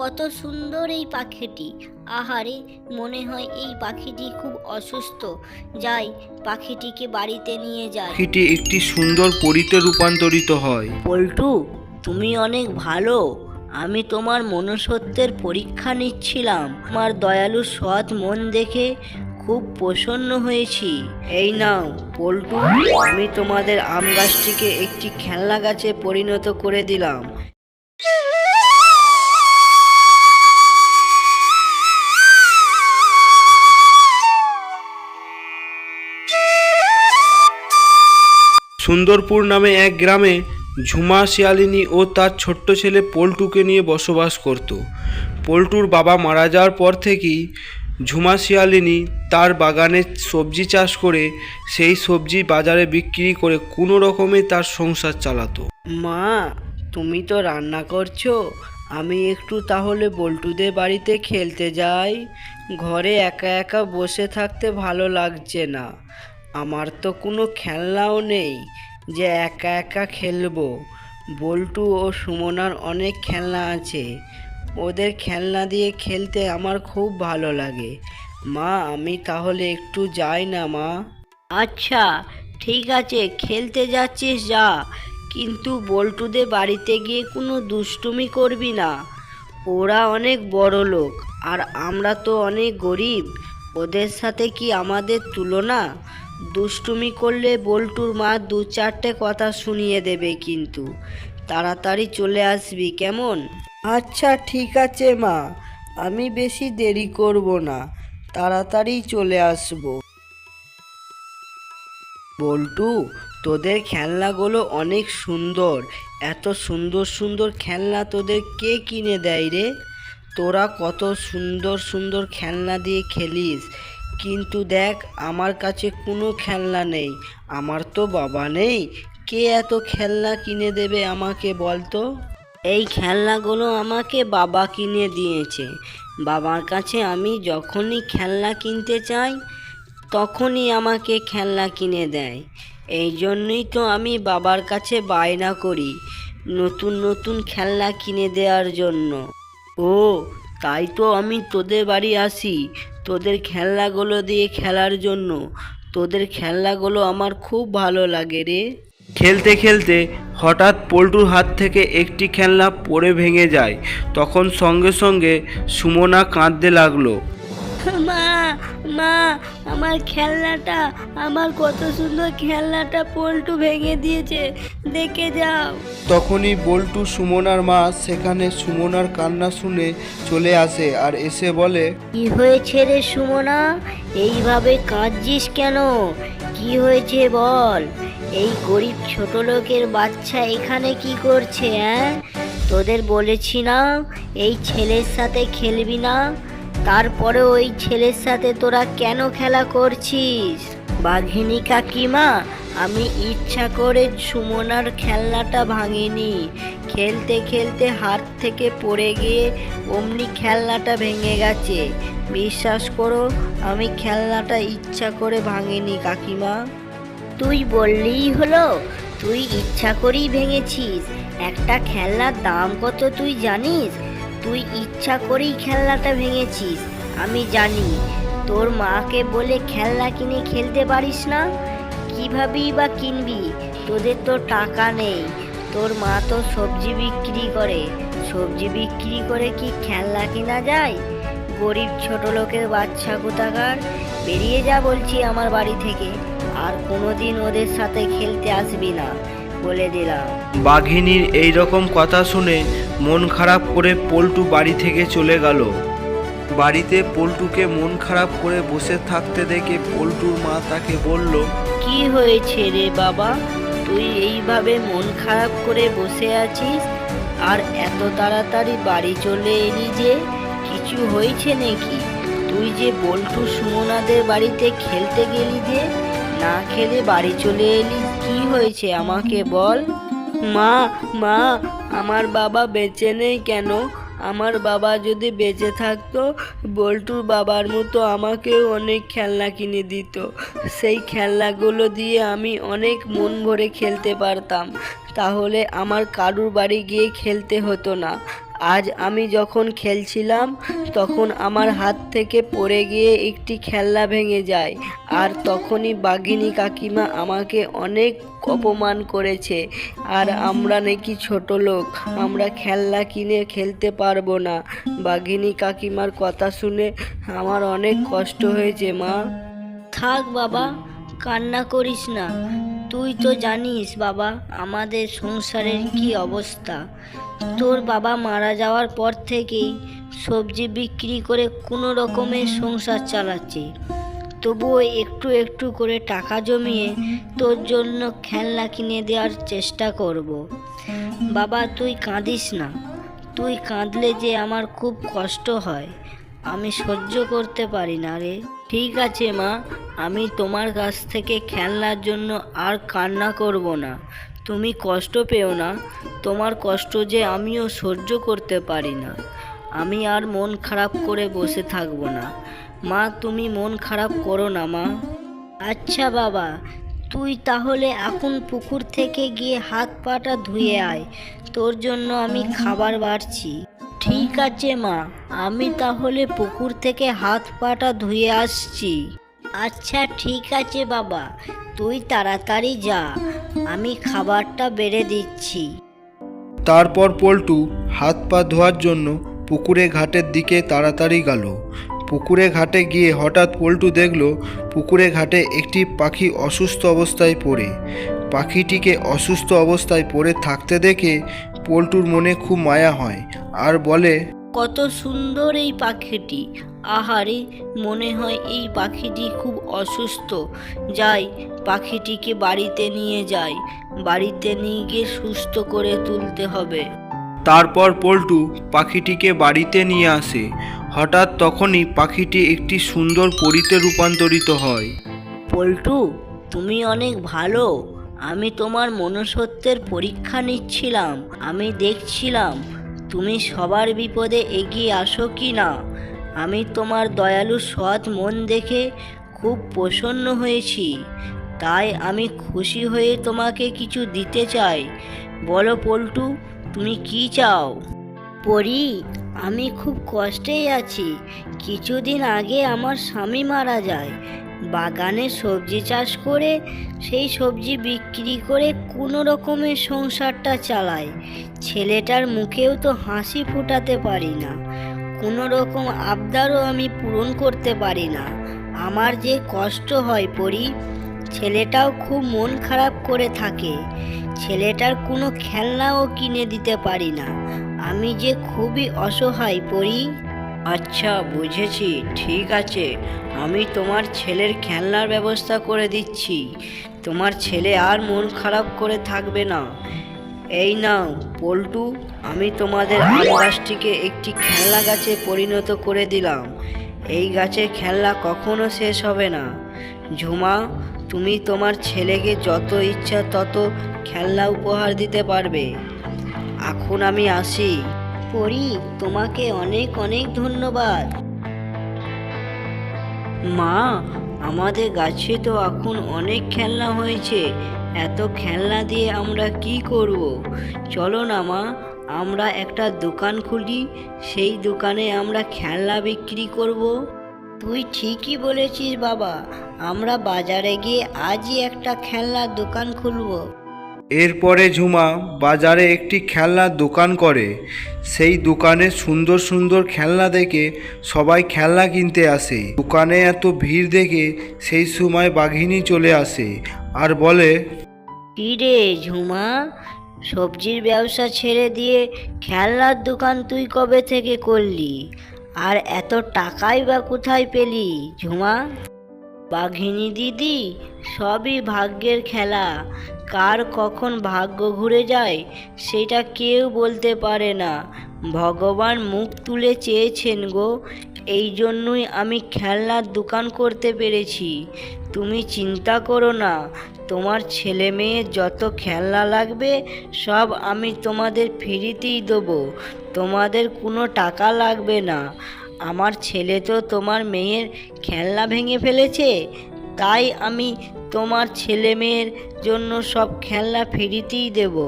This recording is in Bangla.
কত সুন্দর এই পাখিটি। আহারে মনে হয় এই পাখিটি খুব অসুস্থ। যাই পাখিটিকে বাড়িতে নিয়ে যায় পাখিটি একটি সুন্দর পরিতে রূপান্তরিত হয়। পল্টু তুমি অনেক ভালো। আমি তোমার মনুষ্যত্বের পরীক্ষা নিচ্ছিলাম। আমার দয়ালু সৎ মন দেখে খুব প্রসন্ন হয়েছি। এই নাও পল্টু আমি তোমাদের আম গাছটিকে একটি খেলনা গাছে পরিণত করে দিলাম। সুন্দরপুর নামে এক গ্রামে ঝুমা, শিয়ালিনী ও তার ছোট্ট ছেলে পল্টুকে নিয়ে বসবাস করত। পল্টুর বাবা মারা যাওয়ার পর থেকেই ঝুমা, শিয়ালিনী তার বাগানে সবজি চাষ করে সেই সবজি বাজারে বিক্রি করে কোনো রকমে তার সংসার চালাতো। মা, তুমি তো রান্না করছ, আমি একটু তাহলে বল্টুদের বাড়িতে খেলতে যাই। ঘরে একা একা বসে থাকতে ভালো লাগছে না। আমার তো কোনো খেলনাও নেই যে একা একা খেলব। বল্টু ও সুমনার অনেক খেলনা আছে। ওদের খেলনা দিয়ে খেলতে আমার খুব ভালো লাগে। মা, আমি তাহলে একটু যাই না, মা? আচ্ছা ঠিক আছে, খেলতে যাচ্ছিস, যা। কিন্তু বল্টুদের বাড়িতে গিয়ে কোনো দুষ্টুমি করবি না। ওরা অনেক বড় লোক, আর আমরা তো অনেক গরিব। ওদের সাথে কি আমাদের তুলনা? দুষ্টুমি করলে বল্টুর মা দু চারটে কথা শুনিয়ে দেবে কিন্তু। তাড়াতাড়ি চলে আসবি কেমন? আচ্ছা ঠিক আছে মা। আমি বেশি দেরি করব না। তাড়াতাড়ি চলে আসব। বল্টু তোদের খেলনাগুলো অনেক সুন্দর। এত সুন্দর সুন্দর খেলনা তোদের কে কিনে দেয় রে? তোরা কত সুন্দর সুন্দর খেলনা দিয়ে খেলিস। কিন্তু দেখ, আমার কাছে কোনো খেলনা নেই। আমার তো বাবা নেই। কে এত খেলনা কিনে দেবে আমাকে বলতো এই খেলনাগুলো আমাকে বাবা কিনে দিয়েছে। বাবার কাছে আমি যখনই খেলনা কিনতে চাই, তখনই আমাকে খেলনা কিনে দেয়। এই জন্যই তো আমি বাবার কাছে বায়না করি নতুন নতুন খেলনা কিনে দেওয়ার জন্য। ও, তাই তো আমি তোদের বাড়ি আসি। তোদের খেলনাগুলো দিয়ে খেলার জন্য। তোদের খেলনাগুলো আমার খুব ভালো লাগে রে। খেলতে খেলতে হঠাৎ পল্টুর হাত থেকে একটি খেলনা পড়ে ভেঙে যায়। তখন সঙ্গে সঙ্গে সুমনা কাঁদতে লাগল। মা মা আমার খেলনাটা আমার কত সুন্দর খেলনাটা পল্টু ভেঙে দিয়েছে। দেখে যাও। তখনই বল্টু সুমনার মা সেখানে সুমনার কান্না শুনে চলে আসে আর এসে বলে কি হয়েছে রে সুমনা? এইভাবে কাঁদছিস কেন? কি হয়েছে বল? এই গরিব ছোট লোকের বাচ্চা এখানে কি করছে হ্যাঁ? তোদের বলেছি না এই ছেলের সাথে খেলবি না তারপরে ওই ছেলের সাথে তোরা কেন খেলা করছিস? বাঘিনী কাকিমা, আমি ইচ্ছা করে সুমনার খেলনাটা ভাঙিনি। খেলতে খেলতে হাত থেকে পড়ে গিয়ে অমনি খেলনাটা ভেঙে গেছে। বিশ্বাস করো, আমি খেলনাটা ইচ্ছা করে ভাঙিনি কাকিমা। তুই বললেই হলো, তুই ইচ্ছা করেই ভেঙেছিস। একটা খেলনার দাম কত তুই জানিস? তুই ইচ্ছা করেই খেলনাটা ভেঙেছিস, আমি জানি। তোর মাকে বলে খেলনা কিনে খেলতে পারিস না? কিভাবেই বা কিনবি? তোদের তো টাকা নেই। তোর মা তো সবজি বিক্রি করে। সবজি বিক্রি করে কি খেলনা কিনা যায়? গরিব ছোট লোকের বাচ্চা কোথাকার? বেরিয়ে যা বলছি আমার বাড়ি থেকে। আর কোনোদিন ওদের সাথে খেলতে আসবি না। বলে দিলাম। বাঘিনীর এই রকম কথা শুনে মন খারাপ করে পল্টু বাড়ি থেকে চলে গেল। বাড়িতে পল্টুকে মন খারাপ করে বসে থাকতে দেখে পল্টুর মা তাকে বলল কি হয়েছে রে বাবা? তুই এইভাবে মন খারাপ করে বসে আছিস? আর এত তাড়াতাড়ি বাড়ি চলে এলি যে কিছু হয়েছে নাকি? তুই যে বল্টু সুমনাদের বাড়িতে খেলতে গেলি যে না খেলে বাড়ি চলে এলি? কি হয়েছে আমাকে বল? মা মা, আমার বাবা বেঁচে নেই কেন? আমার বাবা যদি বেঁচে থাকতো, বল্টুর বাবার মতো আমাকেও অনেক খেলনা কিনে দিত। সেই খেলনাগুলো দিয়ে আমি অনেক মন ভরে খেলতে পারতাম। তাহলে আমার কারুর বাড়ি গিয়ে খেলতে হতো না। আজ আমি যখন খেলছিলাম, তখন আমার হাত থেকে পড়ে গিয়ে একটি খেলনা ভেঙে যায়। আর তখনই বাঘিনী কাকিমা আমাকে অনেক অপমান করেছে। আর আমরা নাকি ছোট লোক, আমরা খেলনা কিনে খেলতে পারব না। বাঘিনী কাকিমার কথা শুনে আমার অনেক কষ্ট হয়েছে, মা। থাক বাবা, কান্না করিস না। তুই তো জানিস বাবা, আমাদের সংসারের কি অবস্থা। তোর বাবা মারা যাওয়ার পর থেকেই সবজি বিক্রি করে কোনো রকমের সংসার চালাচ্ছি। তবুও একটু একটু করে টাকা জমিয়ে তোর জন্য খেলনা কিনে দেওয়ার চেষ্টা করব। বাবা, তুই কাঁদিস না। তুই কাঁদলে যে আমার খুব কষ্ট হয়। আমি সহ্য করতে পারি না রে। ঠিক আছে মা, আমি তোমার কাছ থেকে খেলনার জন্য আর কান্না করব না। তুমি কষ্ট পেও না, তোমার কষ্ট যে আমিও সহ্য করতে পারি না। আমি আর মন খারাপ করে বসে থাকব না। মা, তুমি মন খারাপ করো না, মা। আচ্ছা বাবা, তুই তাহলে এখন পুকুর থেকে গিয়ে হাত পাটা ধুয়ে আয়। তোর জন্য আমি খাবার বাড়ছি। ঠিক আছে, মা। আমি তাহলে পুকুর থেকে হাত পাটা ধুয়ে আসছি। আচ্ছা ঠিক আছে বাবা। তুই তাড়াতাড়ি যা। আমি খাবারটা বেড়ে দিচ্ছি। তারপর পল্টু হাত পা ধোয়ার জন্য পুকুরে ঘাটের দিকে তাড়াতাড়ি গেল। পুকুরে ঘাটে গিয়ে হঠাৎ পল্টু দেখল পুকুরে ঘাটে একটি পাখি অসুস্থ অবস্থায় পড়ে। পাখিটিকে অসুস্থ অবস্থায় পড়ে থাকতে দেখে পল্টুর মনে খুব মায়া হয় আর বলে কত সুন্দর এই পাখিটি। আহারে মনে হয় এই পাখিটি খুব অসুস্থ। যাই পাখিটিকে বাড়িতে নিয়ে যাই। বাড়িতে নিয়ে গিয়ে সুস্থ করে তুলতে হবে। তারপর পল্টু পাখিটিকে বাড়িতে নিয়ে আসে। হঠাৎ তখনই পাখিটি একটি সুন্দর পরিতে রূপান্তরিত হয়। পল্টু তুমি অনেক ভালো। আমি তোমার মনুষ্যত্বের পরীক্ষা নিচ্ছিলাম। আমি দেখছিলাম তুমি সবার বিপদে এগিয়ে আসো কি না? আমি তোমার দয়ালু সৎ মন দেখে খুব প্রসন্ন হয়েছি। তাই আমি খুশি হয়ে তোমাকে কিছু দিতে চাই। বলো পল্টু, তুমি কি চাও? পরি, আমি খুব কষ্টেই আছি। কিছুদিন আগে আমার স্বামী মারা যায়। বাগানে সবজি চাষ করে সেই সবজি বিক্রি করে কোনো রকমের সংসারটা চালাই। ছেলেটার মুখেও তো হাসি ফোটাতে পারি না। কোনো রকম আবদারও আমি পূরণ করতে পারি না। আমার যে কষ্ট হয় পড়ি ছেলেটাও খুব মন খারাপ করে থাকে। ছেলেটার কোনো খেলনাও কিনে দিতে পারি না। আমি যে খুবই অসহায় পড়ি আচ্ছা বুঝেছি। ঠিক আছে। আমি তোমার ছেলের খেলনার ব্যবস্থা করে দিচ্ছি। তোমার ছেলে আর মন খারাপ করে থাকবে না। এই নাও, পল্টু, আমি তোমাদের আম গাছটিকে একটি খেলনা গাছে পরিণত করে দিলাম। এই গাছের খেলনা কখনো শেষ হবে না। ঝুমা, তুমি তোমার ছেলেকে যত ইচ্ছা তত খেলনা উপহার দিতে পারবে। এখন আমি আসি। পরি, তোমাকে অনেক অনেক ধন্যবাদ। মা আমাদের গাছে তো এখন অনেক খেলনা হয়েছে। এত খেলনা দিয়ে আমরা কি করব? চলো না মা, আমরা একটা দোকান খুলি। সেই দোকানে আমরা খেলনা বিক্রি করব। তুই ঠিকই বলেছিস বাবা। আমরা বাজারে গিয়ে আজই একটা খেলনার দোকান খুলবো। এরপরে ঝুমা বাজারে একটি খেলনার দোকান করে। সেই দোকানে সুন্দর সুন্দর খেলনা দেখে সবাই খেলনা কিনতে আসে। দোকানে এত ভিড় দেখে সেই সময় বাঘিনী চলে আসে আর বলে, কি রে ঝুমা, সবজির ব্যবসা ছেড়ে দিয়ে খেলনার দোকান তুই কবে থেকে করলি? আর এত টাকাই বা কোথায় পেলি ঝুমা? বাঘিনী দিদি, সবই ভাগ্যের খেলা। কার কখন ভাগ্য ঘুরে যায়, সেটা কেউ বলতে পারে না। ভগবান মুখ তুলে চেয়েছেন গো, এই জন্যই আমি খেলনার দোকান করতে পেরেছি। তুমি চিন্তা করো না, তোমার ছেলে মেয়ের যত খেলনা লাগবে, সব আমি তোমাদের ফ্রিতেই দেবো। তোমাদের কোনো টাকা লাগবে না। আমার ছেলে তো তোমার মেয়ের খেলনা ভেঙে ফেলেছে, তাই আমি তোমার ছেলে মেয়ের জন্য সব খেলনা ফিরিতেই দেবো।